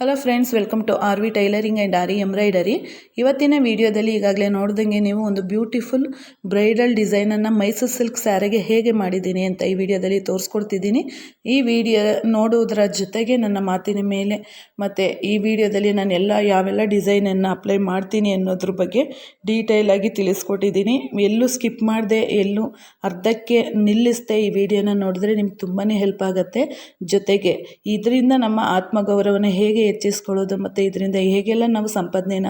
Hello friends welcome to R V tailoring and aari embroidery ಇವತ್ತಿನ ವಿಡಿಯೋದಲ್ಲಿ ಈಗಾಗಲೇ ನೋಡ್ದಂಗೆ ನೀವು ಒಂದು ಬ್ಯೂಟಿಫುಲ್ ಬ್ರೈಡಲ್ ಡಿಸೈನನ್ನು ಮೈಸೂರು ಸಿಲ್ಕ್ ಸ್ಯಾರಿಗೆ ಹೇಗೆ ಮಾಡಿದ್ದೀನಿ ಅಂತ ಈ ವಿಡಿಯೋದಲ್ಲಿ ತೋರಿಸ್ಕೊಡ್ತಿದ್ದೀನಿ. ಈ ವಿಡಿಯೋ ನೋಡುವುದರ ಜೊತೆಗೆ ನನ್ನ ಮಾತಿನ ಮೇಲೆ ಮತ್ತು ಈ ವಿಡಿಯೋದಲ್ಲಿ ನಾನು ಎಲ್ಲ ಯಾವೆಲ್ಲ ಡಿಸೈನನ್ನು ಅಪ್ಲೈ ಮಾಡ್ತೀನಿ ಅನ್ನೋದ್ರ ಬಗ್ಗೆ ಡೀಟೇಲಾಗಿ ತಿಳಿಸ್ಕೊಟ್ಟಿದ್ದೀನಿ. ಎಲ್ಲೂ ಸ್ಕಿಪ್ ಮಾಡದೆ, ಎಲ್ಲೂ ಅರ್ಧಕ್ಕೆ ನಿಲ್ಲಿಸ್ದೆ ಈ ವಿಡಿಯೋನ ನೋಡಿದ್ರೆ ನಿಮ್ಗೆ ತುಂಬಾ ಹೆಲ್ಪ್ ಆಗುತ್ತೆ. ಜೊತೆಗೆ ಇದರಿಂದ ನಮ್ಮ ಆತ್ಮಗೌರವನ ಹೇಗೆ ಹೆಚ್ಚಿಸ್ಕೊಳ್ಳೋದು ಮತ್ತು ಇದರಿಂದ ಹೇಗೆಲ್ಲ ನಾವು ಸಂಪಾದನೆನ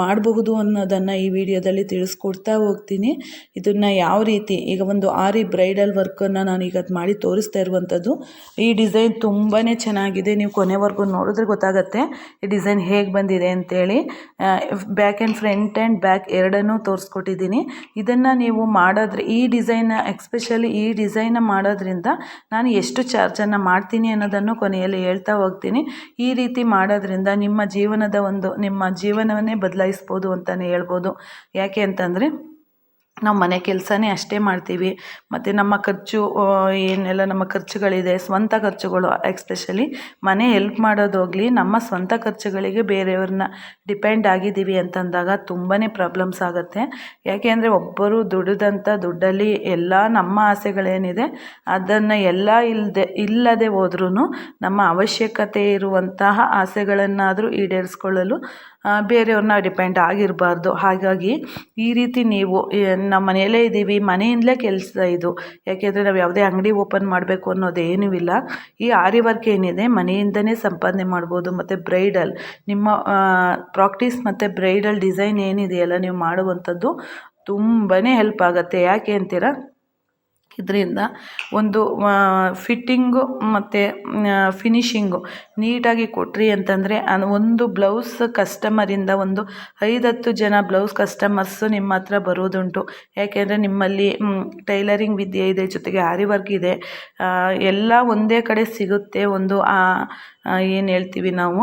ಮಾಡಬಹುದು ಅನ್ನೋದನ್ನು ಈ ವಿಡಿಯೋದಲ್ಲಿ ತಿಳಿಸ್ಕೊಡ್ತಾ ಹೋಗ್ತೀನಿ. ಇದನ್ನು ಯಾವ ರೀತಿ ಈಗ ಒಂದು ಆರಿ ಬ್ರೈಡಲ್ ವರ್ಕನ್ನು ನಾನು ಈಗ ಅದು ಮಾಡಿ ತೋರಿಸ್ತಾ ಇರುವಂಥದ್ದು. ಈ ಡಿಸೈನ್ ತುಂಬಾ ಚೆನ್ನಾಗಿದೆ. ನೀವು ಕೊನೆವರೆಗೂ ನೋಡಿದ್ರೆ ಗೊತ್ತಾಗುತ್ತೆ ಈ ಡಿಸೈನ್ ಹೇಗೆ ಬಂದಿದೆ ಅಂತೇಳಿ. Back and front and back ಎರಡನ್ನೂ ತೋರಿಸ್ಕೊಟ್ಟಿದ್ದೀನಿ. ಇದನ್ನು ನೀವು ಮಾಡೋದ್ರೆ ಈ ಡಿಸೈನ್ ಎಕ್ಸ್ಪೆಷಲಿ ಈ ಡಿಸೈನ ಮಾಡೋದ್ರಿಂದ ನಾನು ಎಷ್ಟು ಚಾರ್ಜನ್ನು ಮಾಡ್ತೀನಿ ಅನ್ನೋದನ್ನು ಕೊನೆಯಲ್ಲಿ ಹೇಳ್ತಾ ಹೋಗ್ತೀನಿ. ಈ ರೀತಿ ಮಾಡೋದ್ರಿಂದ ನಿಮ್ಮ ಜೀವನದ ಒಂದು ನಿಮ್ಮ ಜೀವನವನ್ನೇ ಬದಲಾಯಿಸ್ಬೋದು ಅಂತಲೇ ಹೇಳ್ಬೋದು. ಯಾಕೆ ಅಂತಂದರೆ ನಾವು ಮನೆ ಕೆಲಸನೇ ಅಷ್ಟೇ ಮಾಡ್ತೀವಿ. ಮತ್ತು ನಮ್ಮ ಖರ್ಚು ಏನೆಲ್ಲ ನಮ್ಮ ಖರ್ಚುಗಳಿದೆ, ಸ್ವಂತ ಖರ್ಚುಗಳು ಎಕ್ಸ್ಪೆಷಲಿ ಮನೆ ಹೆಲ್ಪ್ ಮಾಡೋದಾಗಲಿ ನಮ್ಮ ಸ್ವಂತ ಖರ್ಚುಗಳಿಗೆ ಬೇರೆಯವ್ರನ್ನ ಡಿಪೆಂಡ್ ಆಗಿದ್ದೀವಿ ಅಂತಂದಾಗ ತುಂಬಾ ಪ್ರಾಬ್ಲಮ್ಸ್ ಆಗುತ್ತೆ. ಯಾಕೆ ಅಂದರೆ ಒಬ್ಬರು ದುಡಿದಂಥ ದುಡ್ಡಲ್ಲಿ ಎಲ್ಲ ನಮ್ಮ ಆಸೆಗಳೇನಿದೆ, ಅದನ್ನು ಎಲ್ಲ ಇಲ್ಲದೆ ಇಲ್ಲದೆ ಹೋದ್ರೂ ನಮ್ಮ ಅವಶ್ಯಕತೆ ಇರುವಂತಹ ಆಸೆಗಳನ್ನಾದರೂ ಈಡೇರಿಸ್ಕೊಳ್ಳಲು ಬೇರೆಯವ್ರನ್ನ ಡಿಪೆಂಡ್ ಆಗಿರಬಾರ್ದು. ಹಾಗಾಗಿ ಈ ರೀತಿ ನೀವು ನಮ್ಮ ಮನೆಯಲ್ಲೇ ಇದ್ದೀವಿ, ಮನೆಯಿಂದಲೇ ಕೆಲಸ ಇದು. ಯಾಕೆಂದರೆ ನಾವು ಯಾವುದೇ ಅಂಗಡಿ ಓಪನ್ ಮಾಡಬೇಕು ಅನ್ನೋದೇನೂ ಇಲ್ಲ. ಈ ಆರಿ ವರ್ಕ್ ಏನಿದೆ, ಮನೆಯಿಂದನೇ ಸಂಪಾದನೆ ಮಾಡ್ಬೋದು, ಮತ್ತು ಬ್ರೈಡಲ್ ನಿಮ್ಮ ಪ್ರಾಕ್ಟೀಸ್ ಮತ್ತು ಬ್ರೈಡಲ್ ಡಿಸೈನ್ ಏನಿದೆಯಲ್ಲ, ನೀವು ಮಾಡುವಂಥದ್ದು ತುಂಬಾ ಹೆಲ್ಪ್ ಆಗುತ್ತೆ. ಯಾಕೆ ಅಂತೀರಾ? ಇದರಿಂದ ಒಂದು ಫಿಟ್ಟಿಂಗು ಮತ್ತು ಫಿನಿಶಿಂಗು ನೀಟಾಗಿ ಕೊಟ್ರಿ ಅಂತಂದರೆ ಒಂದು ಬ್ಲೌಸ್ ಕಸ್ಟಮರಿಂದ ಒಂದು ಐದು ಹತ್ತು ಜನ ಬ್ಲೌಸ್ ಕಸ್ಟಮರ್ಸು ನಿಮ್ಮ ಹತ್ರ ಬರೋದುಂಟು. ಯಾಕೆಂದರೆ ನಿಮ್ಮಲ್ಲಿ ಟೈಲರಿಂಗ್ ವಿದ್ಯೆ ಇದೆ, ಜೊತೆಗೆ ಆರಿ ವರ್ಕ್ ಇದೆ. ಎಲ್ಲ ಒಂದೇ ಕಡೆ ಸಿಗುತ್ತೆ ಒಂದು ಏನು ಹೇಳ್ತೀವಿ ನಾವು?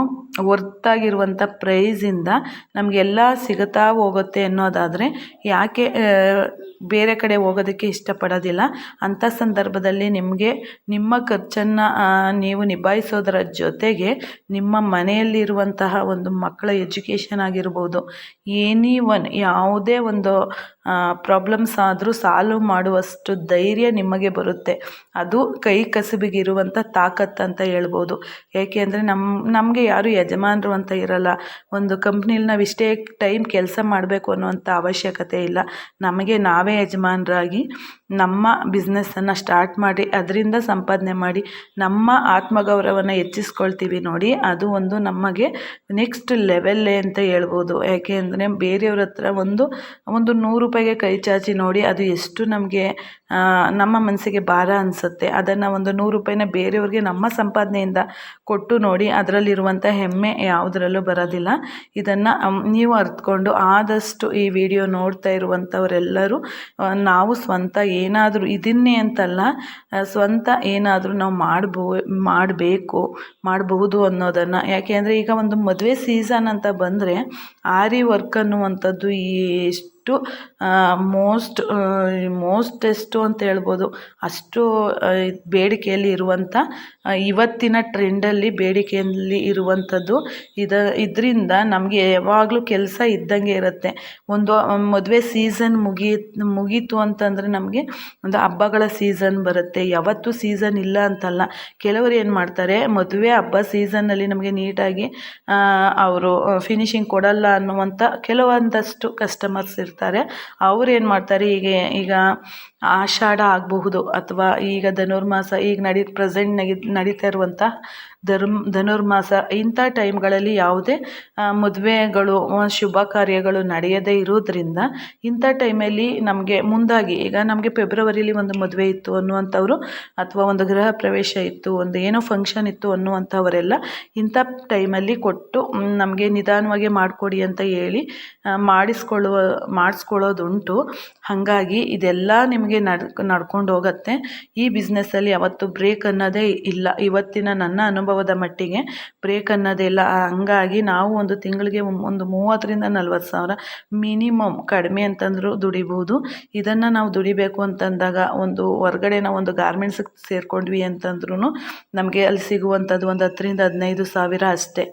ವರ್ತಾಗಿರುವಂಥ ಪ್ರೈಸಿಂದ ನಮಗೆಲ್ಲ ಸಿಗುತ್ತಾ ಹೋಗುತ್ತೆ ಅನ್ನೋದಾದರೆ ಯಾಕೆ ಬೇರೆ ಕಡೆ ಹೋಗೋದಕ್ಕೆ ಇಷ್ಟಪಡೋದಿಲ್ಲ. ಅಂಥ ಸಂದರ್ಭದಲ್ಲಿ ನಿಮಗೆ ನಿಮ್ಮ ಖರ್ಚನ್ನು ನೀವು ನಿಭಾಯಿಸೋದರ ಜೊತೆಗೆ ನಿಮ್ಮ ಮನೆಯಲ್ಲಿರುವಂತಹ ಒಂದು ಮಕ್ಕಳ ಎಜುಕೇಷನ್ ಆಗಿರ್ಬೋದು ಎನಿ ಒನ್ ಯಾವುದೇ ಒಂದು ಪ್ರಾಬ್ಲಮ್ಸ್ ಆದರೂ ಸಾಲ್ವ್ ಮಾಡುವಷ್ಟು ಧೈರ್ಯ ನಿಮಗೆ ಬರುತ್ತೆ. ಅದು ಕೈ ಕಸುಬಿಗಿರುವಂಥ ತಾಕತ್ತು ಅಂತ ಹೇಳ್ಬೋದು. ಏಕೆ ಅಂದರೆ ನಮ್ಮ ನಮಗೆ ಯಾರು ಯಜಮಾನರು ಅಂತ ಇರಲ್ಲ. ಒಂದು ಕಂಪ್ನೀಲಿ ನಾವು ಇಷ್ಟೇ ಟೈಮ್ ಕೆಲಸ ಮಾಡಬೇಕು ಅನ್ನುವಂಥ ಅವಶ್ಯಕತೆ ಇಲ್ಲ. ನಮಗೆ ನಾವೇ ಯಜಮಾನರಾಗಿ ನಮ್ಮ ಬಿಸ್ನೆಸ್ಸನ್ನು ಸ್ಟಾರ್ಟ್ ಮಾಡಿ, ಅದರಿಂದ ಸಂಪಾದನೆ ಮಾಡಿ, ನಮ್ಮ ಆತ್ಮಗೌರವನ ಹೆಚ್ಚಿಸ್ಕೊಳ್ತೀವಿ ನೋಡಿ, ಅದು ಒಂದು ನಮಗೆ ನೆಕ್ಸ್ಟ್ ಲೆವೆಲ್ಲೇ ಅಂತ ಹೇಳ್ಬೋದು. ಯಾಕೆ ಅಂದರೆ ಬೇರೆಯವ್ರ ಹತ್ರ ಒಂದು ಒಂದು ನೂರು ರೂಪಾಯಿಗೆ ಕೈ ಚಾಚಿ ನೋಡಿ ಅದು ಎಷ್ಟು ನಮಗೆ ನಮ್ಮ ಮನಸ್ಸಿಗೆ ಭಾರ ಅನಿಸುತ್ತೆ. ಅದನ್ನು ಒಂದು ನೂರು ರೂಪಾಯಿನ ಬೇರೆಯವ್ರಿಗೆ ನಮ್ಮ ಸಂಪಾದನೆಯಿಂದ ಕೊಟ್ಟು ನೋಡಿ ಅದರಲ್ಲಿರುವಂಥ ಹೆಮ್ಮೆ ಯಾವುದರಲ್ಲೂ ಬರೋದಿಲ್ಲ. ಇದನ್ನು ನೀವು ಅರ್ಥಕೊಂಡು ಆದಷ್ಟು ಈ ವಿಡಿಯೋ ನೋಡ್ತಾ ಇರುವಂಥವರೆಲ್ಲರೂ ನಾವು ಸ್ವಂತ ಏನಾದರೂ ಇದನ್ನೇ ಅಂತಲ್ಲ ಸ್ವಂತ ಏನಾದರೂ ನಾವು ಮಾಡ್ಬೋ, ಮಾಡಬೇಕು, ಮಾಡಬಹುದು ಅನ್ನೋದನ್ನು. ಯಾಕೆ ಅಂದರೆ ಈಗ ಒಂದು ಮದುವೆ ಸೀಸನ್ ಅಂತ ಬಂದರೆ, ಆರಿ ವರ್ಕ್ ಅನ್ನುವಂಥದ್ದು ಎಷ್ಟು ಮೋಸ್ಟ್ ಮೋಸ್ಟೆಸ್ಟು ಅಂತ ಹೇಳ್ಬೋದು. ಅಷ್ಟು ಬೇಡಿಕೆಯಲ್ಲಿ ಇರುವಂಥ ಇವತ್ತಿನ ಟ್ರೆಂಡಲ್ಲಿ ಬೇಡಿಕೆಯಲ್ಲಿ ಇರುವಂಥದ್ದು. ಇದ, ಇದರಿಂದ ನಮಗೆ ಯಾವಾಗಲೂ ಕೆಲಸ ಇದ್ದಂಗೆ ಇರುತ್ತೆ. ಒಂದು, ಮದುವೆ ಸೀಸನ್ ಮುಗಿ, ಮುಗೀತು ಅಂತಂದರೆ ನಮಗೆ ಒಂದು ಹಬ್ಬಗಳ ಸೀಸನ್ ಬರುತ್ತೆ. ಯಾವತ್ತೂ ಸೀಸನ್ ಇಲ್ಲ ಅಂತಲ್ಲ. ಕೆಲವರು ಏನು ಮಾಡ್ತಾರೆ, ಮದುವೆ ಹಬ್ಬ ಸೀಸನ್ನಲ್ಲಿ ನಮಗೆ ನೀಟಾಗಿ ಅವರು ಫಿನಿಶಿಂಗ್ ಕೊಡಲ್ಲ ಅನ್ನುವಂಥ ಕೆಲವೊಂದಷ್ಟು ಕಸ್ಟಮರ್ಸ್ ಇರ್ತಾರೆ. ಅವ್ರು ಏನು ಮಾಡ್ತಾರೆ? ಈಗ ಈಗ ಆಷಾಢ ಆಗಬಹುದು, ಅಥವಾ ಈಗ ಧನುರ್ಮಾಸ, ಈಗ ನಡಿ ಪ್ರೆಸೆಂಟ್ ನಡೀತಾ ಇರುವಂಥ ಧರ್ಮ, ಧನುರ್ಮಾಸ ಇಂಥ ಟೈಮ್ಗಳಲ್ಲಿ ಯಾವುದೇ ಮದುವೆಗಳು ಶುಭ ಕಾರ್ಯಗಳು ನಡೆಯದೇ ಇರೋದ್ರಿಂದ ಇಂಥ ಟೈಮಲ್ಲಿ ನಮಗೆ ಮುಂದಾಗಿ, ಈಗ ನಮಗೆ ಫೆಬ್ರವರಿಲಿ ಒಂದು ಮದುವೆ ಇತ್ತು ಅನ್ನುವಂಥವ್ರು ಅಥವಾ ಒಂದು ಗೃಹ ಪ್ರವೇಶ ಇತ್ತು, ಒಂದು ಏನೋ ಫಂಕ್ಷನ್ ಇತ್ತು ಅನ್ನುವಂಥವರೆಲ್ಲ ಇಂಥ ಟೈಮಲ್ಲಿ ಕೊಟ್ಟು ನಮಗೆ ನಿಧಾನವಾಗಿ ಮಾಡಿಕೊಡಿ ಅಂತ ಹೇಳಿ ಮಾಡಿಸ್ಕೊಳ್ಳುವ, ಮಾಡಿಸ್ಕೊಳ್ಳೋದುಂಟು. ಹಾಗಾಗಿ ಇದೆಲ್ಲ ನಿಮಗೆ ನಡ್, ನಡ್ಕೊಂಡು ಹೋಗುತ್ತೆ. ಈ ಬಿಸ್ನೆಸ್ಸಲ್ಲಿ ಯಾವತ್ತು ಬ್ರೇಕ್ ಅನ್ನೋದೇ ಇಲ್ಲ. ಇವತ್ತಿನ ನನ್ನ ಅನುಭವದ ಮಟ್ಟಿಗೆ ಬ್ರೇಕ್ ಅನ್ನೋದೆಲ್ಲ ಹಂಗಾಗಿ ನಾವು ಒಂದು ತಿಂಗಳಿಗೆ ಒಂದು ಮೂವತ್ತರಿಂದ ನಲ್ವತ್ತು ಸಾವಿರ ಮಿನಿಮಮ್ ಕಡಿಮೆ ಅಂತಂದರೂ ದುಡಿಬೋದು. ಇದನ್ನು ನಾವು ದುಡಿಬೇಕು ಅಂತಂದಾಗ ಒಂದು ಹೊರಗಡೆ ನಾವು ಒಂದು ಗಾರ್ಮೆಂಟ್ಸಿಗೆ ಸೇರಿಕೊಂಡ್ವಿ ಅಂತಂದ್ರೂ ನಮಗೆ ಅಲ್ಲಿ ಸಿಗುವಂಥದ್ದು ಒಂದು ಹತ್ತರಿಂದ ಹದಿನೈದು ಸಾವಿರ ಅಷ್ಟೇ.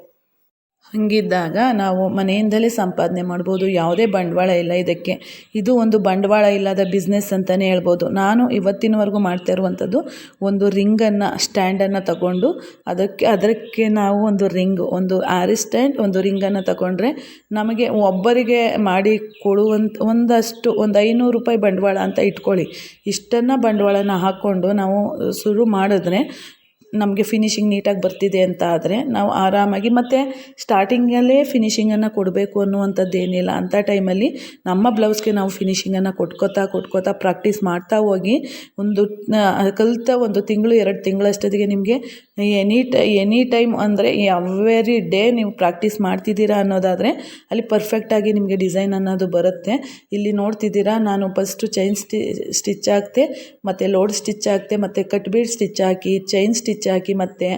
ಹಾಗಿದ್ದಾಗ ನಾವು ಮನೆಯಿಂದಲೇ ಸಂಪಾದನೆ ಮಾಡ್ಬೋದು, ಯಾವುದೇ ಬಂಡವಾಳ ಇಲ್ಲ ಇದಕ್ಕೆ. ಇದು ಒಂದು ಬಂಡವಾಳ ಇಲ್ಲದ ಬಿಸ್ನೆಸ್ ಅಂತಲೇ ಹೇಳ್ಬೋದು. ನಾನು ಇವತ್ತಿನವರೆಗೂ ಮಾಡ್ತಾ ಇರುವಂಥದ್ದು ಒಂದು ರಿಂಗನ್ನು ಸ್ಟ್ಯಾಂಡನ್ನು ತಗೊಂಡು ಅದಕ್ಕೆ ಅದಕ್ಕೆ ನಾವು ಒಂದು ರಿಂಗ್ ಒಂದು ಆರಿ ಸ್ಟ್ಯಾಂಡ್ ಒಂದು ರಿಂಗನ್ನು ತಗೊಂಡ್ರೆ ನಮಗೆ ಒಬ್ಬರಿಗೆ ಮಾಡಿ ಕೊಡುವಂಥ, ಒಂದಷ್ಟು, ಒಂದು ಐನೂರು ರೂಪಾಯಿ ಬಂಡವಾಳ ಅಂತ ಇಟ್ಕೊಳ್ಳಿ. ಇಷ್ಟನ್ನು ಬಂಡವಾಳನ ಹಾಕ್ಕೊಂಡು ನಾವು ಶುರು ಮಾಡಿದ್ರೆ ನಮಗೆ ಫಿನಿಶಿಂಗ್ ನೀಟಾಗಿ ಬರ್ತಿದೆ ಅಂತ ಆದರೆ ನಾವು ಆರಾಮಾಗಿ ಮತ್ತು ಸ್ಟಾರ್ಟಿಂಗಲ್ಲೇ ಫಿನಿಶಿಂಗನ್ನು ಕೊಡಬೇಕು ಅನ್ನುವಂಥದ್ದು ಏನಿಲ್ಲ. ಅಂಥ ಟೈಮಲ್ಲಿ ನಮ್ಮ ಬ್ಲೌಸ್ಗೆ ನಾವು ಫಿನಿಶಿಂಗನ್ನು ಕೊಟ್ಕೋತಾ ಕೊಟ್ಕೋತಾ ಪ್ರಾಕ್ಟೀಸ್ ಮಾಡ್ತಾ ಹೋಗಿ ಒಂದು ಕಲಿತ ಒಂದು ತಿಂಗಳು, ಎರಡು ತಿಂಗಳಷ್ಟೊತ್ತಿಗೆ ನಿಮಗೆ ಎನಿ ಟ ಎನಿ ಟೈಮ್ ಅಂದರೆ ಎವ್ರಿ ಡೇ ನೀವು ಪ್ರಾಕ್ಟೀಸ್ ಮಾಡ್ತಿದ್ದೀರಾ ಅನ್ನೋದಾದರೆ ಅಲ್ಲಿ ಪರ್ಫೆಕ್ಟಾಗಿ ನಿಮಗೆ ಡಿಸೈನ್ ಅನ್ನೋದು ಬರುತ್ತೆ. ಇಲ್ಲಿ ನೋಡ್ತಿದ್ದೀರಾ ನಾನು ಫಸ್ಟು ಚೈನ್ ಸ್ಟಿ ಸ್ಟಿಚ್ ಹಾಕ್ತೆ, ಮತ್ತು ಲೋಡ್ ಸ್ಟಿಚ್ ಹಾಕ್ತೆ, ಮತ್ತು ಕಟ್ ಬೀಡ್ ಸ್ಟಿಚ್ ಹಾಕಿ ಚೈನ್ ಸ್ಟಿಚ್ ಹಾಕಿ ಮತ್ತು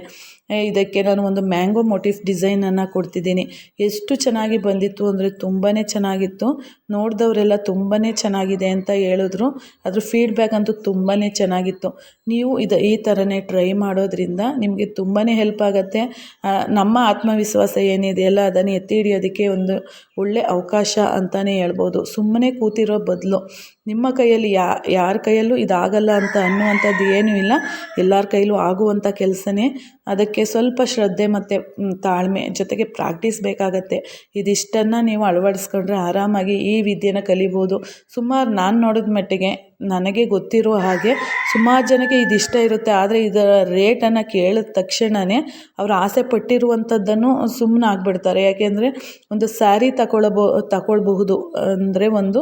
ಇದಕ್ಕೆ ನಾನು ಒಂದು ಮ್ಯಾಂಗೋ ಮೋಟಿಫ್ ಡಿಸೈನನ್ನು ಕೊಡ್ತಿದ್ದೀನಿ. ಎಷ್ಟು ಚೆನ್ನಾಗಿ ಬಂದಿತ್ತು ಅಂದರೆ ತುಂಬಾ ಚೆನ್ನಾಗಿತ್ತು. ನೋಡಿದವರೆಲ್ಲ ತುಂಬಾ ಚೆನ್ನಾಗಿದೆ ಅಂತ ಹೇಳಿದ್ರು. ಅದ್ರ ಫೀಡ್ಬ್ಯಾಕ್ ಅಂತೂ ತುಂಬಾ ಚೆನ್ನಾಗಿತ್ತು. ನೀವು ಇದು ಈ ಥರನೇ ಟ್ರೈ ಮಾಡೋದ್ರಿಂದ ನಿಮಗೆ ತುಂಬಾ ಹೆಲ್ಪ್ ಆಗುತ್ತೆ. ನಮ್ಮ ಆತ್ಮವಿಶ್ವಾಸ ಏನಿದೆಯಲ್ಲ, ಅದನ್ನು ಎತ್ತಿ ಹಿಡಿಯೋದಕ್ಕೆ ಒಂದು ಒಳ್ಳೆ ಅವಕಾಶ ಅಂತಲೇ ಹೇಳ್ಬೋದು. ಸುಮ್ಮನೆ ಕೂತಿರೋ ಬದಲು. ನಿಮ್ಮ ಕೈಯಲ್ಲಿ ಯಾ, ಯಾರ ಕೈಯಲ್ಲೂ ಇದಾಗಲ್ಲ ಅಂತ ಅನ್ನುವಂಥದ್ದು ಏನೂ ಇಲ್ಲ. ಎಲ್ಲರ ಕೈಲೂ ಆಗುವಂಥ ಕೆಲಸನೇ. ಅದಕ್ಕೆ ಸ್ವಲ್ಪ ಶ್ರದ್ಧೆ ಮತ್ತು ತಾಳ್ಮೆ ಜೊತೆಗೆ ಪ್ರಾಕ್ಟೀಸ್ ಬೇಕಾಗತ್ತೆ. ಇದಿಷ್ಟನ್ನು ನೀವು ಅಳವಡಿಸ್ಕೊಂಡ್ರೆ ಆರಾಮಾಗಿ ಈ ವಿದ್ಯೆನ ಕಲಿಬೋದು. ಸುಮಾರು ನಾನು ನೋಡಿದ ಮಟ್ಟಿಗೆ ನನಗೆ ಗೊತ್ತಿರೋ ಹಾಗೆ ಸುಮಾರು ಜನಕ್ಕೆ ಇದು ಇಷ್ಟ ಇರುತ್ತೆ. ಆದರೆ ಇದರ ರೇಟನ್ನು ಕೇಳಿದ ತಕ್ಷಣವೇ ಅವರು ಆಸೆ ಪಟ್ಟಿರುವಂಥದ್ದನ್ನು ಸುಮ್ಮನೆ ಆಗಿಬಿಡ್ತಾರೆ. ಯಾಕೆಂದರೆ ಒಂದು ಸ್ಯಾರಿ ತಗೊಳ್ಳಬೋ ತಗೊಳ್ಬಹುದು ಅಂದರೆ ಒಂದು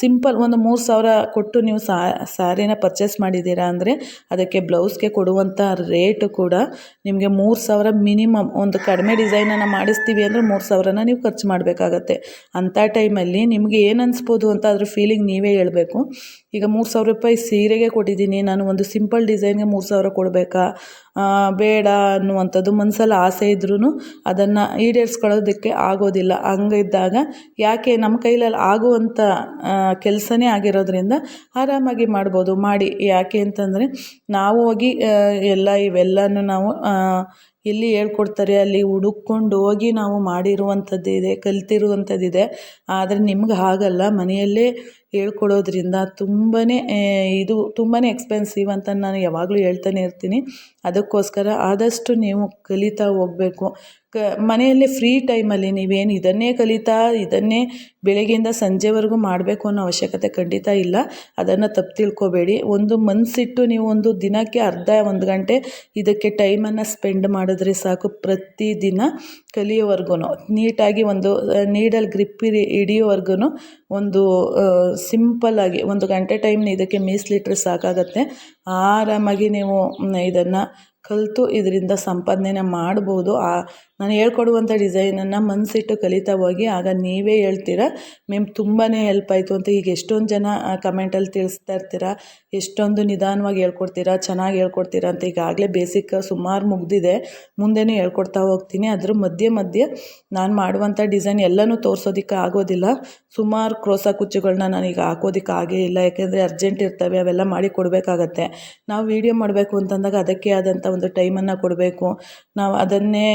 ಸಿಂಪಲ್ ಒಂದು ಮೂರು ಸಾವಿರ ಕೊಟ್ಟು ನೀವು ಸ್ಯಾರಿನ ಪರ್ಚೇಸ್ ಮಾಡಿದ್ದೀರಾ ಅಂದರೆ ಅದಕ್ಕೆ ಬ್ಲೌಸ್ಗೆ ಕೊಡುವಂಥ ರೇಟು ಕೂಡ ನಿಮಗೆ ಮೂರು ಸಾವಿರ ಮಿನಿಮಮ್ ಒಂದು ಕಡಿಮೆ ಡಿಸೈನನ್ನು ಮಾಡಿಸ್ತೀವಿ ಅಂದರೆ ಮೂರು ಸಾವಿರನ ನೀವು ಖರ್ಚು ಮಾಡಬೇಕಾಗತ್ತೆ. ಅಂಥ ಟೈಮಲ್ಲಿ ನಿಮಗೆ ಏನು ಅನಿಸ್ಬೋದು ಅಂತ ಅದ್ರ ಫೀಲಿಂಗ್ ನೀವೇ ಹೇಳಬೇಕು. ಈಗ ಮೂರು ಸಾವಿರ ರೂಪಾಯಿ ಸೀರೆಗೆ ಕೊಟ್ಟಿದ್ದೀನಿ. ನಾನು ಒಂದು ಸಿಂಪಲ್ ಡಿಸೈನ್ಗೆ ಮೂರು ಸಾವಿರ ಕೊಡಬೇಕಾ? ಬೇಡ ಅನ್ನುವಂಥದ್ದು ಮನಸ್ಸಲ್ಲಿ ಆಸೆ ಇದ್ರೂ ಅದನ್ನು ಈಡೇರಿಸ್ಕೊಳ್ಳೋದಕ್ಕೆ ಆಗೋದಿಲ್ಲ. ಹಂಗಿದ್ದಾಗ ಯಾಕೆ ನಮ್ಮ ಕೈಲಲ್ಲಿ ಆಗುವಂಥ ಕೆಲಸನೇ ಆಗಿರೋದ್ರಿಂದ ಆರಾಮಾಗಿ ಮಾಡ್ಬೋದು. ಮಾಡಿ ಯಾಕೆ ಅಂತಂದರೆ ನಾವು ಹೋಗಿ ಎಲ್ಲ ಇವೆಲ್ಲನೂ ನಾವು ಎಲ್ಲಿ ಹೇಳ್ಕೊಡ್ತಾರೆ. ಅಲ್ಲಿ ಹುಡುಕ್ಕೊಂಡು ಹೋಗಿ ನಾವು ಮಾಡಿರುವಂಥದ್ದಿದೆ ಕಲ್ತಿರುವಂಥದ್ದಿದೆ. ಆದರೆ ನಿಮ್ಗೆ ಹಾಗಲ್ಲ. ಮನೆಯಲ್ಲೇ ಹೇಳ್ಕೊಡೋದ್ರಿಂದ ತುಂಬಾ ಇದು ತುಂಬಾ ಎಕ್ಸ್ಪೆನ್ಸಿವ್ ಅಂತ ನಾನು ಯಾವಾಗಲೂ ಹೇಳ್ತಾನೆ ಇರ್ತೀನಿ. ಅದಕ್ಕೋಸ್ಕರ ಆದಷ್ಟು ನೀವು ಕಲಿತಾ ಹೋಗಬೇಕು. ಕ, ಮನೆಯಲ್ಲೇ ಫ್ರೀ ಟೈಮಲ್ಲಿ ನೀವೇನು ಇದನ್ನೇ ಕಲಿತಾ, ಇದನ್ನೇ ಬೆಳಗ್ಗೆಯಿಂದ ಸಂಜೆವರೆಗೂ ಮಾಡಬೇಕು ಅನ್ನೋ ಅವಶ್ಯಕತೆ ಖಂಡಿತ ಇಲ್ಲ. ಅದನ್ನು ತಪ್ಪು ತಿಳ್ಕೊಬೇಡಿ. ಒಂದು ಮನಸ್ಸಿಟ್ಟು ನೀವು ಒಂದು ದಿನಕ್ಕೆ ಅರ್ಧ ಒಂದು ಗಂಟೆ ಇದಕ್ಕೆ ಟೈಮನ್ನು ಸ್ಪೆಂಡ್ ಮಾಡಿದ್ರೆ ಸಾಕು ಪ್ರತಿದಿನ ಕಲಿಯೋವರೆಗೂ ನೀಟಾಗಿ ಒಂದು ನೀಡಲ್ಲಿ ಗ್ರಿಪ್ ಹಿಡಿಯೋವರೆಗೂ ಒಂದು ಸಿಂಪಲ್ಲಾಗಿ ಒಂದು ಗಂಟೆ ಟೈಮ್ನ ಇದಕ್ಕೆ ಮೀಸಲಿಟ್ರೆ ಸಾಕಾಗತ್ತೆ. ಆರಾಮಾಗಿ ನೀವು ಇದನ್ನು ಕಲಿತು ಇದರಿಂದ ಸಂಪಾದನೆನ ಮಾಡ್ಬೋದು. ಆ ನಾನು ಹೇಳ್ಕೊಡುವಂಥ ಡಿಸೈನನ್ನು ಮನಸ್ಸಿಟ್ಟು ಕಲಿತಾ ಹೋಗಿ, ಆಗ ನೀವೇ ಹೇಳ್ತೀರ, ಮ್ಯಾಮ್ ತುಂಬಾ ಹೆಲ್ಪ್ ಆಯಿತು ಅಂತ ಈಗ ಎಷ್ಟೊಂದು ಜನ ಕಮೆಂಟಲ್ಲಿ ತಿಳಿಸ್ತಾ ಇರ್ತೀರ, ಎಷ್ಟೊಂದು ನಿಧಾನವಾಗಿ ಹೇಳ್ಕೊಡ್ತೀರಾ, ಚೆನ್ನಾಗಿ ಹೇಳ್ಕೊಡ್ತೀರಾ ಅಂತ ಈಗಾಗಲೇ ಬೇಸಿಕ್ ಸುಮಾರು ಮುಗಿದಿದೆ. ಮುಂದೆನೂ ಹೇಳ್ಕೊಡ್ತಾ ಹೋಗ್ತೀನಿ. ಅದ್ರ ಮಧ್ಯೆ ಮಧ್ಯೆ ನಾನು ಮಾಡುವಂಥ ಡಿಸೈನ್ ಎಲ್ಲನೂ ತೋರಿಸೋದಕ್ಕೆ ಆಗೋದಿಲ್ಲ. ಸುಮಾರು ಕ್ರೋಸ ಕುಚ್ಚುಗಳನ್ನ ನಾನೀಗ ಹಾಕೋದಕ್ಕೆ ಆಗೇ ಇಲ್ಲ. ಯಾಕೆಂದರೆ ಅರ್ಜೆಂಟ್ ಇರ್ತವೆ, ಅವೆಲ್ಲ ಮಾಡಿ ಕೊಡಬೇಕಾಗತ್ತೆ. ನಾವು ವೀಡಿಯೋ ಮಾಡಬೇಕು ಅಂತಂದಾಗ ಅದಕ್ಕೆ ಆದಂಥ ಒಂದು ಟೈಮನ್ನು ಕೊಡಬೇಕು. ನಾವು ಅದನ್ನೇ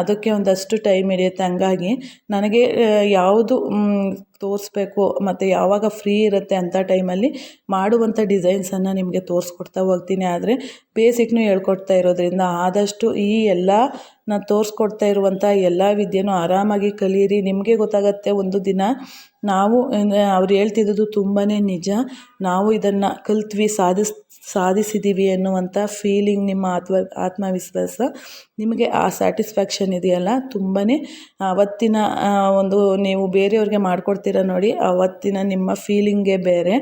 ಅದಕ್ಕೆ ಒಂದಷ್ಟು ಟೈಮ್ ಹಿಡಿಯುತ್ತೆ. ಹಂಗಾಗಿ ನನಗೆ ಯಾವುದು ತೋರಿಸ್ಬೇಕು, ಮತ್ತು ಯಾವಾಗ ಫ್ರೀ ಇರುತ್ತೆ ಅಂಥ ಟೈಮಲ್ಲಿ ಮಾಡುವಂಥ ಡಿಸೈನ್ಸನ್ನು ನಿಮಗೆ ತೋರಿಸ್ಕೊಡ್ತಾ ಹೋಗ್ತೀನಿ. ಆದರೆ ಬೇಸಿಕ್ನು ಹೇಳ್ಕೊಡ್ತಾ ಇರೋದ್ರಿಂದ ಆದಷ್ಟು ಈ ಎಲ್ಲ ನಾನು ತೋರಿಸ್ಕೊಡ್ತಾ ಇರುವಂಥ ಎಲ್ಲ ವಿದ್ಯೆನೂ ಆರಾಮಾಗಿ ಕಲಿಯಿರಿ. ನಿಮಗೆ ಗೊತ್ತಾಗತ್ತೆ ಒಂದು ದಿನ ನಾವು ಅವ್ರು ಹೇಳ್ತಿದ್ದದ್ದು ತುಂಬಾ ನಿಜ. ನಾವು ಇದನ್ನು ಕಲ್ತ್ವಿ, ಸಾಧಿಸ್ ಸಾಧಿಸಿದ್ದೀವಿ ಅನ್ನುವಂಥ ಫೀಲಿಂಗ್ ನಿಮ್ಮ ಆತ್ಮ ಆತ್ಮವಿಶ್ವಾಸ ನಿಮಗೆ ಆ ಸ್ಯಾಟಿಸ್ಫ್ಯಾಕ್ಷನ್ ಇದೆಯಲ್ಲ? ತುಂಬಾ ಅವತ್ತಿನ ಒಂದು ನೀವು ಬೇರೆಯವ್ರಿಗೆ ಮಾಡಿಕೊಡ್ತೀರ ನೋಡಿ, ಅವತ್ತಿನ ನಿಮ್ಮ ಫೀಲಿಂಗೇ ಬೇರೆ.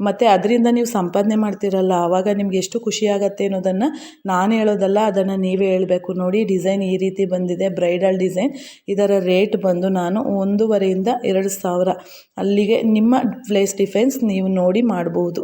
ಮತ್ತು ಅದರಿಂದ ನೀವು ಸಂಪಾದನೆ ಮಾಡ್ತೀರಲ್ಲ ಆವಾಗ ನಿಮ್ಗೆ ಎಷ್ಟು ಖುಷಿ ಅನ್ನೋದನ್ನು ನಾನು ಹೇಳೋದಲ್ಲ, ಅದನ್ನು ನೀವೇ ಹೇಳಬೇಕು. ನೋಡಿ, ಡಿಸೈನ್ ಈ ರೀತಿ ಬಂದಿದೆ, ಬ್ರೈಡಲ್ ಡಿಸೈನ್. ಇದರ ರೇಟ್ ಬಂದು ನಾನು ಒಂದೂವರೆಯಿಂದ ಎರಡು ಸಾವಿರ. ಅಲ್ಲಿಗೆ ನಿಮ್ಮ ಪ್ಲೇಸ್ ಡಿಫೆನ್ಸ್ ನೀವು ನೋಡಿ ಮಾಡ್ಬೋದು.